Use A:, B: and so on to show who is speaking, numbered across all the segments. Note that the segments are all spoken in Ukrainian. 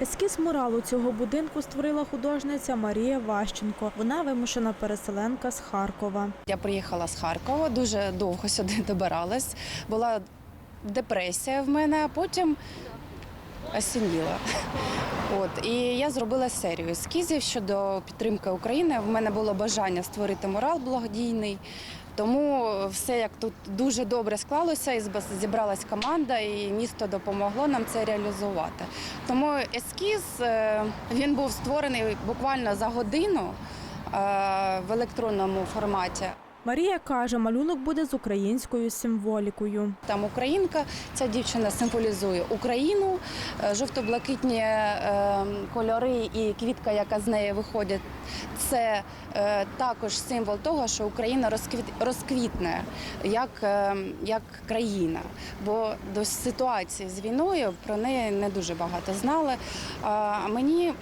A: Ескіз муралу цього будинку створила художниця Марія Ващенко. Вона вимушена переселенка з Харкова.
B: Я приїхала з Харкова, дуже довго сюди добиралась. Була депресія в мене, а потім осінніла. От і я зробила серію ескізів щодо підтримки України. В мене було бажання створити мурал благодійний. Тому все як тут дуже добре склалося, і зібралась команда, і місто допомогло нам це реалізувати. Тому ескіз е, він був створений буквально за годину е, в електронному форматі.
A: Марія каже, малюнок буде з українською символікою.
B: Там українка, ця дівчина символізує Україну, е, жовто-блакитні е, кольори і квітка, яка з неї виходить. Це е, також символ того, що Україна розквіт, розквітне як, як країна. Бо до ситуації з війною про неї не дуже багато знали. А мені,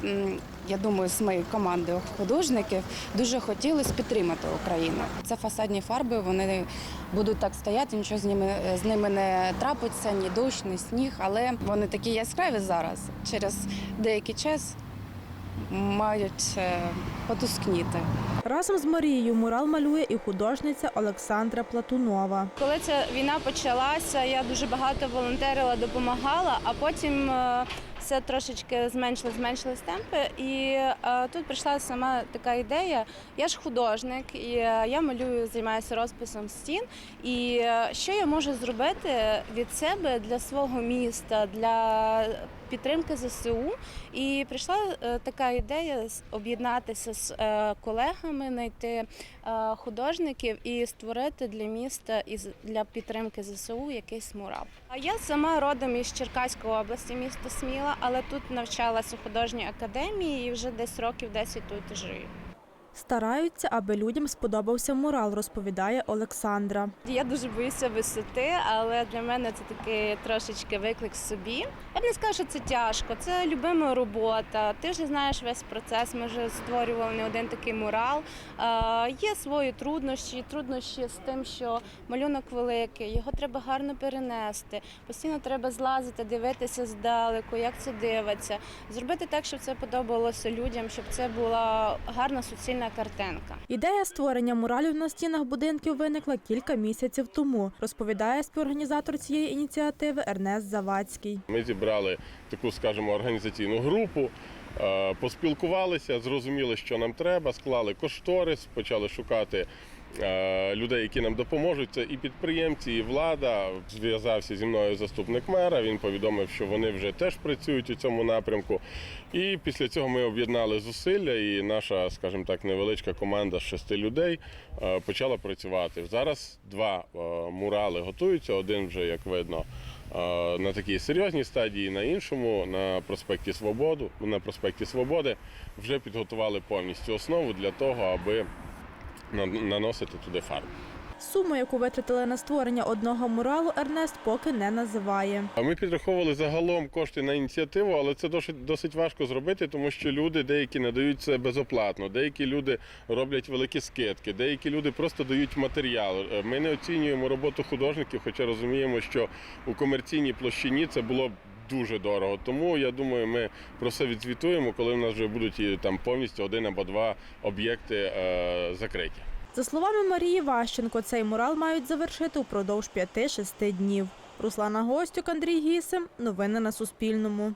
B: я думаю, з моєю командою художників дуже хотілося підтримати Україну. Це фасадні фарби, вони будуть так стояти, нічого з ними з ними не трапиться, ні дощ, ні сніг, але вони такі яскраві зараз. Через деякий час мають е, потускніти.
A: Разом з Марією мурал малює і художниця Олександра Платунова.
C: Коли ця війна почалася, я дуже багато волонтерила, допомагала, а потім е, все трошечки зменшилось, зменшились темпи. І е, тут прийшла сама така ідея. Я ж художник, і е, я малюю, займаюся розписом стін. І е, що я можу зробити від себе для свого міста, для підтримки ЗСУ. І прийшла е, така ідея об'єднатися з е, колегами, знайти е, художників і створити для міста і для підтримки ЗСУ якийсь мурал. Я сама родом із Черкаської області, міста Сміла, але тут навчалася у художній академії і вже десь років 10 тут живу.
A: Стараються, аби людям сподобався мурал, розповідає Олександра.
C: Я дуже боюся висоти, але для мене це такий трошечки виклик собі. Я б не скажу, що це тяжко. Це любима робота. Ти вже знаєш весь процес. Ми вже створювали не один такий мурал. Є свої труднощі, труднощі з тим, що малюнок великий, його треба гарно перенести. Постійно треба злазити, дивитися здалеку, як це дивиться, зробити так, щоб це подобалося людям, щоб це була гарна суцільна картинка.
A: Ідея створення муралів на стінах будинків виникла кілька місяців тому, розповідає співорганізатор цієї ініціативи Ернест Завадський.
D: Ми зібрали таку, скажімо, організаційну групу, е, поспілкувалися, зрозуміли, що нам треба, склали кошторис, почали шукати людей, які нам допоможуть. Це і підприємці, і влада. Зв'язався зі мною заступник мера. Він повідомив, що вони вже теж працюють у цьому напрямку. І після цього ми об'єднали зусилля, і наша, скажімо так, невеличка команда з шести людей е, почала працювати. Зараз два е, мурали готуються. Один вже, як видно, е, на такій серйозній стадії, на іншому, на проспекті Свободу, на проспекті Свободи, вже підготували повністю основу для того, аби наносити туди фарбу.
A: Суму, яку витратили на створення одного муралу, Ернест поки не називає.
D: Ми підраховували загалом кошти на ініціативу, але це досить, досить важко зробити, тому що люди деякі надають це безоплатно, деякі люди роблять великі скидки, деякі люди просто дають матеріал. Е, Ми не оцінюємо роботу художників, хоча розуміємо, що у комерційній площині це було б дуже дорого. Тому я думаю, ми про все відзвітуємо, коли в нас вже будуть там повністю один або два об'єкти е, закриті.
A: За словами Марії Ващенко, цей мурал мають завершити упродовж 5-6 днів. Руслана Гостюк, Андрій Гісим. Новини на Суспільному.